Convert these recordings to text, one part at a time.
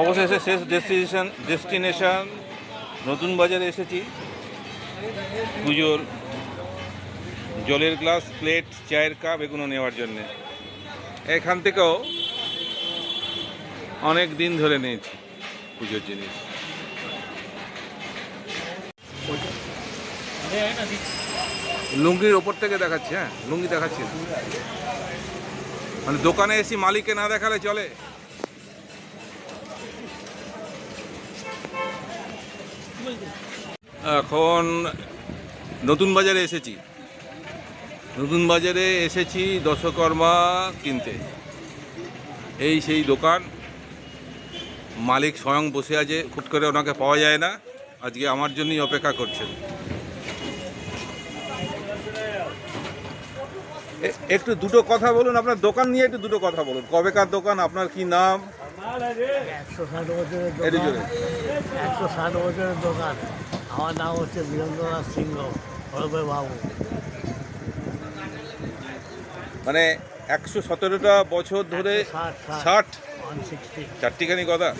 অবশেষে শেষ destination destination, নতুন বাজারে এসেছি। পুজোর জলের গ্লাস, প্লেট, চায়ের কাপ এগুলো নেওয়ার জন্যে। এখান থেকেও অনেক দিন ধরে নিয়েছি পুজোর জিনিস। লুঙ্গির ওপর থেকে দেখাচ্ছি হ্যাঁ লুঙ্গি দেখাচ্ছি। মানে দোকানে এসি মালিককে না দেখালে চলে। এখন নতুন বাজারে এসেছি। নতুন বাজারে এসেছি দশকর্মা কিনতে। এই সেই দোকান। মালিক স্বয়ং বসে আছে খুট করে ওনাকে পাওয়া যায় না। আজকে আমার জন্যই অপেক্ষা করছেন। একটু দুটো কথা বলুন, আপনার দোকান নিয়ে একটু দুটো কথা বলুন। কবেকার দোকান, আপনার কি নাম? একশো ষাট বছরের দোকান। একশো ষাট বছরের দোকান। আমার নাম হচ্ছে বীরেন্দ্রনাথ সিংহ হরবে বাবু মানে একশো সতেরোটা বছর ধরে ষাট। চারটিখানি কথা।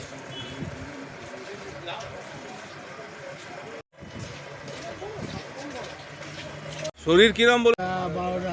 শরীর কিরম বল বারোটা।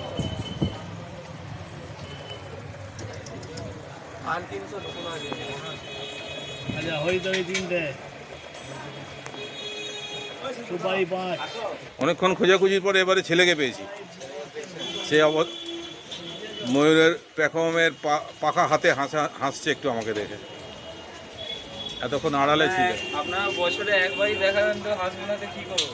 আচ্ছা তিনটে। সুপারি পাঁচ। অনেকক্ষণ খোঁজাখুঁজির পরে এবারে ছেলেকে পেয়েছি। সে অব ময়ূরের প্যাকমের পাখা হাতে হাসা হাসছে একটু আমাকে দেখে। এতক্ষণ আড়ালে ছিল আপনার বছরে একবারই দেখাবেন তো হাসবেন না কি করব?